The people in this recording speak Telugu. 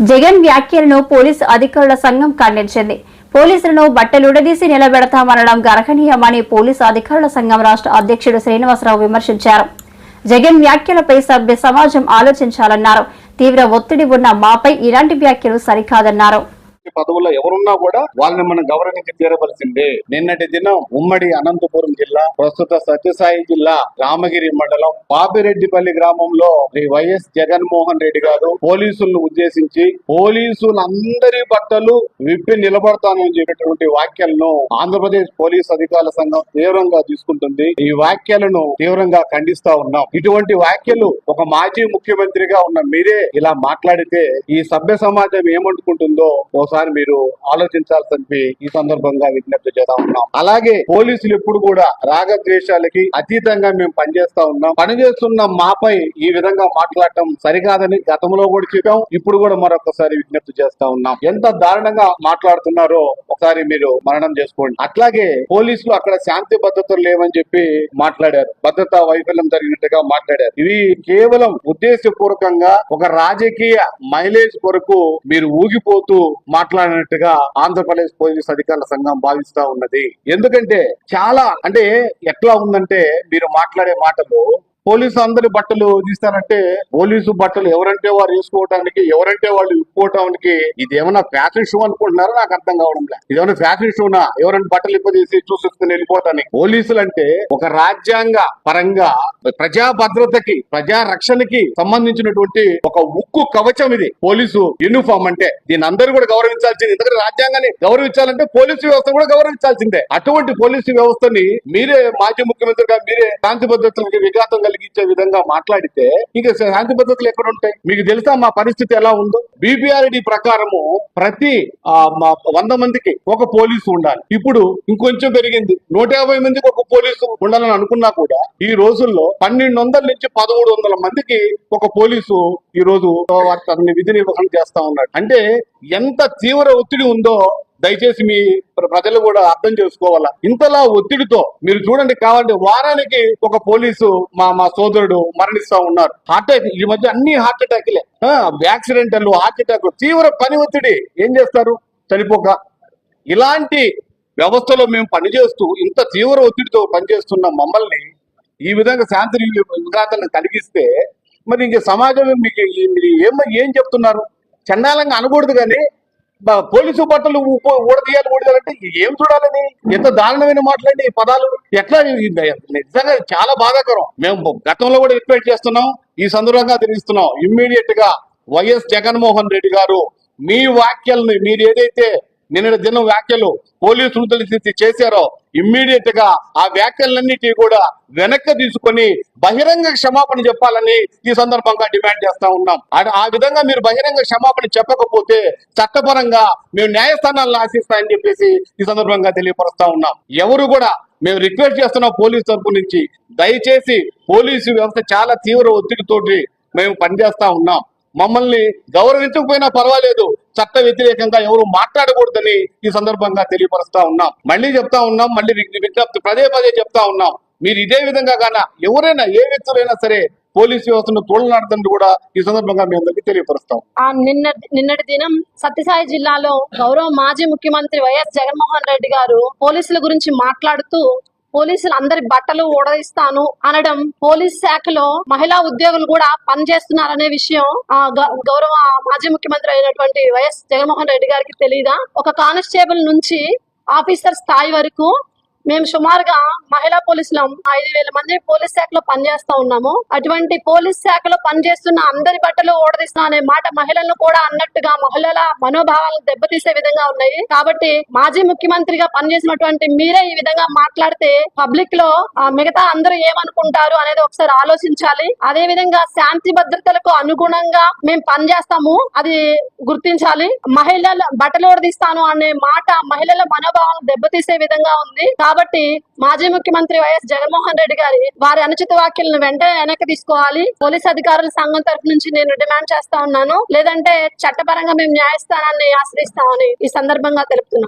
జగన్ వ్యాఖ్యలను పోలీసు అధికారుల సంఘం ఖండించింది. పోలీసులను బట్టలుడదీసి నిలబెడతామనడం గర్హనీయమని పోలీసు అధికారుల సంఘం రాష్ట్ర అధ్యక్షుడు శ్రీనివాసరావు విమర్శించారు. జగన్ వ్యాఖ్యలపై సభ్య సమాజం ఆలోచించాలన్నారు. తీవ్ర ఒత్తిడి ఉన్న మాపై ఇలాంటి వ్యాఖ్యలు సరికాదన్నారు. ఈ పదవుల్లో ఎవరున్నా కూడా వాళ్ళని మనం గౌరవించి తీరవలసిందే నిన్నటి దినం ఉమ్మడి అనంతపురం జిల్లా ప్రస్తుత సత్యసాయి జిల్లా రామగిరి మండలం పాపిరెడ్డిపల్లి గ్రామంలో శ్రీ వైఎస్ జగన్మోహన్ రెడ్డి గారు పోలీసులను ఉద్దేశించి పోలీసులందరి బట్టలు విప్పి నిలబడతానని చెప్పేటువంటి వ్యాఖ్యలను ఆంధ్రప్రదేశ్ పోలీస్ అధికారుల సంఘం తీవ్రంగా తీసుకుంటుంది. ఈ వ్యాఖ్యలను తీవ్రంగా ఖండిస్తా ఉన్నాం. ఇటువంటి వ్యాఖ్యలు ఒక మాజీ ముఖ్యమంత్రిగా ఉన్న మీరే ఇలా మాట్లాడితే ఈ సభ్య సమాజం ఏమనుకుంటుందో ఒకసారి మీరు ఆలోచించాల్సింది ఈ సందర్భంగా విజ్ఞప్తి చేస్తా ఉన్నాం. అలాగే పోలీసులు ఎప్పుడు కూడా రాగద్వేషాలకి అతీతంగా మేము పనిచేస్తా ఉన్నాం. పనిచేస్తున్న మాపై ఈ విధంగా మాట్లాడటం సరికాదని గతంలో కూడా చెప్పాం. ఇప్పుడు కూడా మరొకసారి విజ్ఞప్తి చేస్తా ఉన్నాం. ఎంత దారుణంగా మాట్లాడుతున్నారో ఒకసారి మీరు మరణం చేసుకోండి. అట్లాగే పోలీసులు అక్కడ శాంతి భద్రతలు లేవని చెప్పి మాట్లాడారు. భద్రతా వైఫల్యం జరిగినట్టుగా మాట్లాడారు. ఇవి కేవలం ఉద్దేశపూర్వకంగా ఒక రాజకీయ మైలేజ్ కొరకు మీరు ఊగిపోతూ మాట్లాడినట్టుగా ఆంధ్రప్రదేశ్ పోలీస్ అధికారుల సంఘం భావిస్తా ఉన్నది. ఎందుకంటే చాలా అంటే ఎట్లా ఉందంటే మీరు మాట్లాడే మాటలు పోలీసు అందరి బట్టలు తీస్తారంటే పోలీసు బట్టలు ఎవరంటే వారు వేసుకోవడానికి ఎవరంటే వాళ్ళు ఇప్పుకోవడానికి ఇది ఏమైనా ఫ్యాషన్ షో అనుకుంటున్నారో? నాకు అర్థం కావడం లేదు ఇదేమైనా ఫ్యాషన్ షోనా ఎవరైనా బట్టలు ఇప్పదీసి చూసుకుని వెళ్ళిపోతానికి పోలీసులు అంటే ఒక రాజ్యాంగ పరంగా ప్రజా భద్రతకి ప్రజా రక్షణకి సంబంధించినటువంటి ఒక ఉక్కు కవచం ఇది. పోలీసు యూనిఫామ్ అంటే దీని అందరూ కూడా గౌరవించాల్సింది. ఎందుకంటే రాజ్యాంగాన్ని గౌరవించాలంటే పోలీసు వ్యవస్థ కూడా గౌరవించాల్సిందే. అటువంటి పోలీసు వ్యవస్థని మీరే మాజీ ముఖ్యమంత్రిగా మీరే శాంతి భద్రతలకి విఘాతం కలిగించే విధంగా మాట్లాడితే ఇక శాంతి భద్రతలు ఎక్కడ ఉంటాయి? మీకు తెలుసా మా పరిస్థితి ఎలా ఉందో? బీపీఆర్డి ప్రకారము ప్రతి మా వంద మందికి ఒక పోలీసు ఉండాలి. ఇప్పుడు ఇంకొంచెం పెరిగింది. నూట యాభై మందికి ఒక పోలీసు ఉండాలని అనుకున్నా కూడా ఈ రోజుల్లో పన్నెండు వందల నుంచి పదమూడు వందల మందికి ఒక పోలీసు ఈ రోజు తన విధి నిర్వహణ చేస్తా ఉన్నాడు అంటే ఎంత తీవ్ర ఒత్తిడి ఉందో దయచేసి మీ ప్ర- ప్రజలు కూడా అర్థం చేసుకోవాలా? ఇంతలా ఒత్తిడితో మీరు చూడండి కావాలంటే వారానికి ఒక పోలీసు మా మా సోదరుడు మరణిస్తా ఉన్నారు. హార్ట్ అటాక్ ఈ మధ్య అన్ని హార్ట్ అటాక్లే. యాక్సిడెంటల్ హార్ట్ అటాక్ తీవ్ర పని ఒత్తిడి. ఏం చేస్తారు? చనిపోక. ఇలాంటి వ్యవస్థలో మేము పనిచేస్తూ ఇంత తీవ్ర ఒత్తిడితో పనిచేస్తున్న మమ్మల్ని ఈ విధంగా శాంతి విఘాతాలను కలిగిస్తే మరి ఇంక సమాజం మీకు ఏం ఏం చెప్తున్నారు? చండాలంగా అనకూడదు కానీ పోలీసు బట్టలు ఊడదీయాలి ఊడదీయాలంటే ఏం చూడాలని ఎంత దారుణమైన మాట్లాడి ఈ పదాలు. ఎట్లా నిజంగా చాలా బాధాకరం. మేము గతంలో కూడా రిక్వెస్ట్ చేస్తున్నాం ఈ సందర్భంగా తెలియస్తున్నాం ఇమ్మీడియట్గా వైఎస్ జగన్మోహన్ రెడ్డి గారు మీ వ్యాఖ్యల్ని మీరు ఏదైతే నిన్న దినం వ్యాఖ్యలు పోలీసులు తెలిసి చేశారో ఇమ్మీడియట్గా ఆ వ్యాఖ్యలన్నిటి కూడా వెనక్కి తీసుకొని బహిరంగ క్షమాపణ చెప్పాలని ఈ సందర్భంగా డిమాండ్ చేస్తా ఉన్నాం. ఆ- ఆ విధంగా మీరు బహిరంగ క్షమాపణ చెప్పకపోతే చట్టపరంగా మేము న్యాయస్థానాలను ఆశిస్తాయని చెప్పేసి ఈ సందర్భంగా తెలియపరుస్తా ఉన్నాం. ఎవరు కూడా మేము రిక్వెస్ట్ చేస్తున్నాం పోలీస్ తరపు నుంచి. దయచేసి పోలీసు వ్యవస్థ చాలా తీవ్ర ఒత్తిడితోటి మేము పనిచేస్తా ఉన్నాం. మమ్మల్ని గౌరవించకపోయినా పర్వాలేదు. చట్ట వ్యతిరేకంగా ఎవరు మాట్లాడకూడదని ఈ సందర్భంగా తెలియపరుస్తా ఉన్నాం. మళ్ళీ చెప్తా ఉన్నాం మళ్ళీ విజ్ఞప్తి పదే పదే చెప్తా ఉన్నాం. మీరు ఇదే విధంగా గాన ఎవరైనా ఏ వ్యక్తులైనా సరే పోలీస్ వ్యవస్థను తోలనాడుతుందని కూడా ఈ సందర్భంగా మీ అందరికీ తెలియపరుస్తాం. నిన్న నిన్నటి దినం సత్యసాయి జిల్లాలో గౌరవ మాజీ ముఖ్యమంత్రి వైఎస్ జగన్మోహన్ రెడ్డి గారు పోలీసుల గురించి మాట్లాడుతూ పోలీసులు అందరి బట్టలు ఊడదీస్తాను అనడం పోలీస్ శాఖలో మహిళా ఉద్యోగులు కూడా పనిచేస్తున్నారనే విషయం ఆ గౌరవ మాజీ ముఖ్యమంత్రి అయినటువంటి వైఎస్ జగన్మోహన్ రెడ్డి గారికి తెలియదా ఒక కానిస్టేబుల్ నుంచి ఆఫీసర్ స్థాయి వరకు మేము సుమారుగా మహిళా పోలీసులం ఐదు వేల మంది పోలీస్ శాఖలో పనిచేస్తా ఉన్నాము. అటువంటి పోలీస్ శాఖలో పనిచేస్తున్న అందరి బట్టలు ఓడదీస్తున్నా అనే మాట మహిళలను కూడా అన్నట్టుగా మహిళల మనోభావాలను దెబ్బతీసే విధంగా ఉన్నాయి. కాబట్టి మాజీ ముఖ్యమంత్రిగా పనిచేసినటువంటి మీరే ఈ విధంగా మాట్లాడితే పబ్లిక్లో మిగతా అందరూ ఏమనుకుంటారు అనేది ఒకసారి ఆలోచించాలి. అదే విధంగా శాంతి భద్రతలకు అనుగుణంగా మేము పనిచేస్తాము. అది గుర్తించాలి. మహిళల బట్టలు ఓడదీస్తాను అనే మాట మహిళల మనోభావాలను దెబ్బతీసే విధంగా ఉంది. కాబట్టి మాజీ ముఖ్యమంత్రి వైఎస్ జగన్మోహన్ రెడ్డి గారి వారి అనుచిత వ్యాఖ్యలను వెంటనే వెనక్కి తీసుకోవాలి. పోలీస్ అధికారుల సంఘం తరఫు నుంచి నేను డిమాండ్ చేస్తా ఉన్నాను. లేదంటే చట్టపరంగా మేము న్యాయస్థానాన్ని ఆశ్రయిస్తామని ఈ సందర్భంగా తెలుపుతున్నాం.